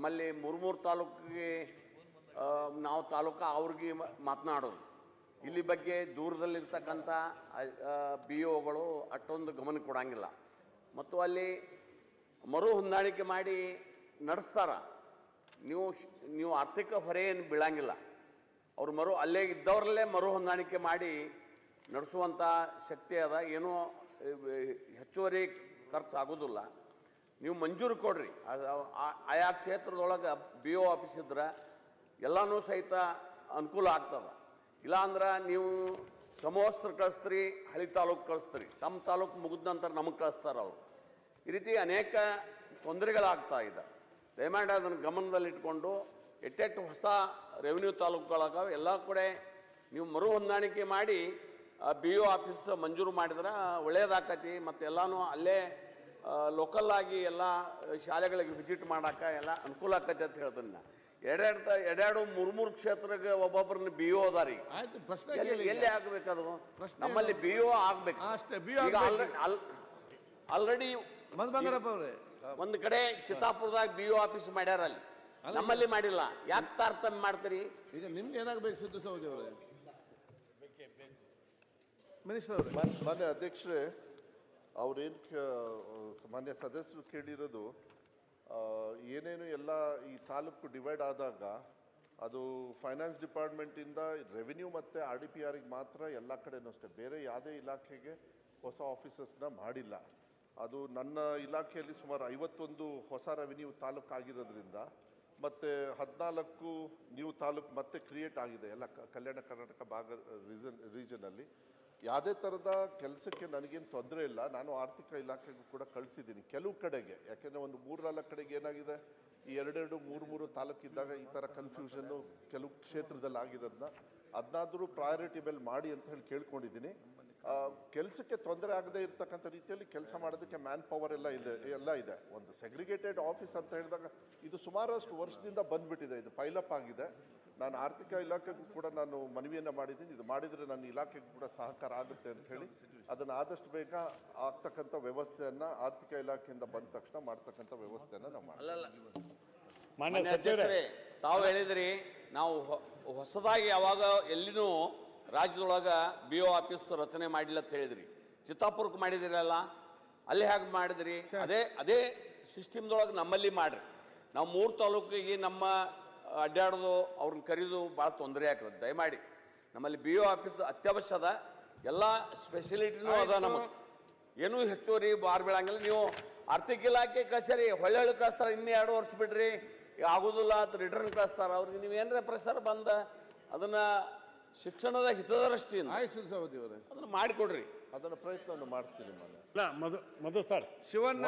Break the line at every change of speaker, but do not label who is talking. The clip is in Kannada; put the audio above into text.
ನಮ್ಮಲ್ಲಿ ಮೂರು ಮೂರು ತಾಲೂಕಿಗೆ ನಾವು ತಾಲೂಕು ಅವ್ರಿಗೆ ಮಾತನಾಡೋದು. ಇಲ್ಲಿ ಬಗ್ಗೆ ದೂರದಲ್ಲಿರ್ತಕ್ಕಂಥ ಬಿ ಒಗಳು ಅಷ್ಟೊಂದು ಗಮನ ಕೊಡಂಗಿಲ್ಲ. ಮತ್ತು ಅಲ್ಲಿ ಮರು ಹೊಂದಾಣಿಕೆ ಮಾಡಿ ನಡೆಸ್ತಾರ. ನೀವು ನೀವು ಆರ್ಥಿಕ ಹೊರೆ ಏನು ಬೀಳಂಗಿಲ್ಲ. ಅವ್ರು ಮರು ಅಲ್ಲೇ ಇದ್ದವ್ರಲ್ಲೇ ಮರು ಹೊಂದಾಣಿಕೆ ಮಾಡಿ ನಡೆಸುವಂಥ ಶಕ್ತಿ ಅದ. ಏನೂ ಹೆಚ್ಚುವರಿ ಖರ್ಚು ಆಗೋದಿಲ್ಲ ನೀವು ಮಂಜೂರು ಕೊಡ್ರಿ. ಆ- ಆಯಾ ಕ್ಷೇತ್ರದೊಳಗೆ ಬಿ ಒ ಆಫೀಸ್ ಇದ್ರೆ ಎಲ್ಲನೂ ಸಹಿತ ಅನುಕೂಲ ಆಗ್ತದೆ. ಇಲ್ಲಾಂದ್ರೆ ನೀವು ಸಮವಸ್ತ್ರ ಕಳಿಸ್ತೀರಿ, ಹಳಿ ತಾಲೂಕು ಕಳಿಸ್ತೀರಿ. ತಮ್ಮ ತಾಲೂಕು ಮುಗಿದ ನಂತರ ನಮಗೆ ಕಳಿಸ್ತಾರೆ ಅವರು. ಈ ರೀತಿ ಅನೇಕ ತೊಂದರೆಗಳಾಗ್ತಾ ಇದೆ. ದಯಮಾಡಿ ಅದನ್ನು ಗಮನದಲ್ಲಿಟ್ಕೊಂಡು ಎಟ್ಟೆಟ್ಟು ಹೊಸ ರೆವಿನ್ಯೂ ತಾಲೂಕುಗಳಾಗವೆ ಎಲ್ಲ ಕಡೆ ನೀವು ಮರು ಹೊಂದಾಣಿಕೆ ಮಾಡಿ ಬಿ ಒ ಆಫೀಸ್ ಮಂಜೂರು ಮಾಡಿದ್ರೆ ಒಳ್ಳೆಯದಾಗತಿ ಮತ್ತೆ ಎಲ್ಲನೂ ಅಲ್ಲೇ ಲೋಕಲ್ ಆಗಿ ಎಲ್ಲ ಶಾಲೆಗಳಿಗೆ ವಿಸಿಟ್ ಮಾಡಾಕ ಎಲ್ಲ ಅನುಕೂಲ ಆಕತಿ ಅಂತ ಹೇಳ್ತೀನಿ ನಾ. ಎರಡೆರಡು ಎರಡೆರಡು ಮೂರು ಮೂರು ಕ್ಷೇತ್ರಕ್ಕೆ ಒಬ್ಬೊಬ್ಬರನ್ನ ಬಿ ಒ ಅದಾರಿ
ಆಯ್ತು ಪ್ರಶ್ನೆ
ಎಲ್ಲಿ. ಎಲ್ಲಿ ಆಗ್ಬೇಕದು ನಮ್ಮಲ್ಲಿ ಬಿ ಒ ಆಗ್ಬೇಕು.
ಆ, ಅಷ್ಟೇ,
ಬಿ
ಆಗ್ಬೇಕು.
ಆಲ್ರೆಡಿ
ಅವರೇ.
ಒಂದು ಕಡೆ ಚಿತ್ತಾಪುರದಾಗ ಬಿ ಒ ಆಫೀಸ್ ಮಾಡ್ಯಾರ ಅಲ್ಲಿ. ನಮ್ಮಲ್ಲಿ ಮಾಡಿಲ್ಲ. ಯಾಕೆ ತಾರತಮ್ಯ ಮಾಡ್ತೀರಿ?
ಈಗ ನಿಮ್ಗೆ ಏನಾಗಬೇಕು ಸಿದ್ದು ಸೌದಿ ಅವರೇ? ಮಿನಿಸ್ಟರ್ ಅವರೇ.
ಮಾನ್ಯ ಅಧ್ಯಕ್ಷರೇ ಅವ್ರೇನು ಮಾನ್ಯ ಸದಸ್ಯರು ಕೇಳಿರೋದು ಏನೇನು ಎಲ್ಲ ಈ ತಾಲೂಕು ಡಿವೈಡ್ ಆದಾಗ ಅದು ಫೈನಾನ್ಸ್ ಡಿಪಾರ್ಟ್ಮೆಂಟಿಂದ ರೆವಿನ್ಯೂ ಮತ್ತು ಆರ್ ಡಿ ಪಿ ಆರಿಗೆ ಮಾತ್ರ ಎಲ್ಲ ಕಡೆನೂ ಅಷ್ಟೇ. ಬೇರೆ ಯಾವುದೇ ಇಲಾಖೆಗೆ ಹೊಸ ಆಫೀಸಸ್ನ ಮಾಡಿಲ್ಲ. ಅದು ನನ್ನ ಇಲಾಖೆಯಲ್ಲಿ ಸುಮಾರು ಐವತ್ತೊಂದು ಹೊಸ ರೆವಿನ್ಯೂ ತಾಲೂಕು ಆಗಿರೋದ್ರಿಂದ ಮತ್ತು ಹದಿನಾಲ್ಕು ನ್ಯೂ ತಾಲೂಕು ಮತ್ತೆ ಕ್ರಿಯೇಟ್ ಆಗಿದೆ. ಎಲ್ಲ ಕಲ್ಯಾಣ ಕರ್ನಾಟಕ ಭಾಗ ರೀಸನ್ ರೀಜನಲ್ಲಿ ಯಾವುದೇ ಥರದ ಕೆಲಸಕ್ಕೆ ನನಗೇನು ತೊಂದರೆ ಇಲ್ಲ. ನಾನು ಆರ್ಥಿಕ ಇಲಾಖೆಗೂ ಕೂಡ ಕಳಿಸಿದ್ದೀನಿ. ಕೆಲವು ಕಡೆಗೆ. ಯಾಕೆಂದರೆ ಒಂದು ಮೂರು ನಾಲ್ಕು ಕಡೆಗೆ ಏನಾಗಿದೆ? ಈ ಎರಡೆರಡು, ಮೂರು ಮೂರು ತಾಲೂಕಿದ್ದಾಗ ಈ ಥರ ಕನ್ಫ್ಯೂಷನ್ನು ಕೆಲವು ಕ್ಷೇತ್ರದಲ್ಲಿ ಆಗಿರೋದನ್ನ ಅದನ್ನಾದರೂ ಪ್ರಯಾರಿಟಿ ಮೇಲೆ ಮಾಡಿ ಅಂತ ಹೇಳಿ ಕೇಳ್ಕೊಂಡಿದ್ದೀನಿ. ಕೆಲಸಕ್ಕೆ ತೊಂದರೆ ಆಗದೇ ಇರತಕ್ಕಂಥ ರೀತಿಯಲ್ಲಿ ಕೆಲಸ ಮಾಡೋದಕ್ಕೆ ಮ್ಯಾನ್ ಪವರ್ ಎಲ್ಲ ಇದೆ ಎಲ್ಲ ಇದೆ. ಒಂದು ಸೆಗ್ರಿಗೇಟೆಡ್ ಆಫೀಸ್ ಅಂತ ಹೇಳಿದಾಗ ಇದು ಸುಮಾರಷ್ಟು ವರ್ಷದಿಂದ ಬಂದ್ಬಿಟ್ಟಿದೆ. ಇದು ಪೈಲಪ್ ಆಗಿದೆ. ನಾನು ಆರ್ಥಿಕ ಇಲಾಖೆಗೂ ಕೂಡ ನಾನು ಮನವಿಯನ್ನು ಮಾಡಿದ್ದೀನಿ. ಇದು ಮಾಡಿದರೆ ನನ್ನ ಇಲಾಖೆಗೂ ಕೂಡ ಸಹಕಾರ ಆಗುತ್ತೆ ಅಂತ ಹೇಳಿ ಅದನ್ನು ಆದಷ್ಟು ಬೇಗ ಆಗ್ತಕ್ಕಂಥ ವ್ಯವಸ್ಥೆಯನ್ನು ಆರ್ಥಿಕ ಇಲಾಖೆಯಿಂದ ಬಂದ ತಕ್ಷಣ ಮಾಡ್ತಕ್ಕಂಥ ವ್ಯವಸ್ಥೆಯನ್ನು ನಾವು ಮಾಡ್ತೀವಿ.
ಮಾನ್ಯ
ಮಾನ್ಯ
ಸಚಿವರೇ
ತಾವು ಹೇಳಿದ್ರಿ ನಾವು ಹೊಸದಾಗಿ ಯಾವಾಗ ಎಲ್ಲಿನೂ ರಾಜ್ಯದೊಳಗ ಬಿ ಒ ಆಫೀಸ್ ರಚನೆ ಮಾಡಿಲ್ಲ ಅಂತ ಹೇಳಿದ್ರಿ. ಚಿತ್ತಾಪುರಕ್ಕೆ ಮಾಡಿದಿರಲ್ಲ ಅಲ್ಲಿ ಹೇಗೆ ಮಾಡಿದ್ರಿ? ಅದೇ ಅದೇ ಸಿಸ್ಟಮ್ದೊಳಗೆ ನಮ್ಮಲ್ಲಿ ಮಾಡ್ರಿ. ನಾವು ಮೂರು ತಾಲೂಕಿಗೆ ನಮ್ಮ ಅಡ್ಡಾಡೋದು ಅವ್ರನ್ನ ಕರೀದು ಭಾಳ ತೊಂದರೆ ಆಗ್ತದೆ. ದಯಮಾಡಿ. ನಮ್ಮಲ್ಲಿ ಬಿ ಒ ಆಫೀಸ್ ಅತ್ಯವಶ್ಯ ಅದ. ಎಲ್ಲ ಸ್ಪೆಷಲಿಟಿನೂ ಅದ ನಮಗೆ ಏನೂ ಹೆಚ್ಚುವರಿ ಬಾರ್ ಬೀಳಂಗಿಲ್ಲ. ನೀವು ಆರ್ಥಿಕ ಇಲಾಖೆ ಕಚೇರಿ ಹೊಳ್ಳೆ ಕಳಿಸ್ತಾರೆ ಇನ್ನೂ ಎರಡು ವರ್ಷ ಬಿಡ್ರಿ. ಆಗೋದಿಲ್ಲ ಅಂತ ರಿಟರ್ನ್ ಕಳಿಸ್ತಾರ. ಅವ್ರಿಗೆ ನೀವು ಏನಾರ ಪ್ರೆಸರ್ ಬಂದ ಅದನ್ನ ಶಿಕ್ಷಣದ ಹಿತದೃಷ್ಟಿಯಿಂದ
ಆಯ್ಸು ಸೌದಿ ಅವರೇ.
ಅದನ್ನ ಮಾಡಿಕೊಡ್ರಿ.
ಅದನ್ನು ಪ್ರಯತ್ನವನ್ನು ಮಾಡ್ತೀನಿ
ಇಲ್ಲ ಮಧು ಮಧು ಸರ್.
ಶಿವಣ್ಣ.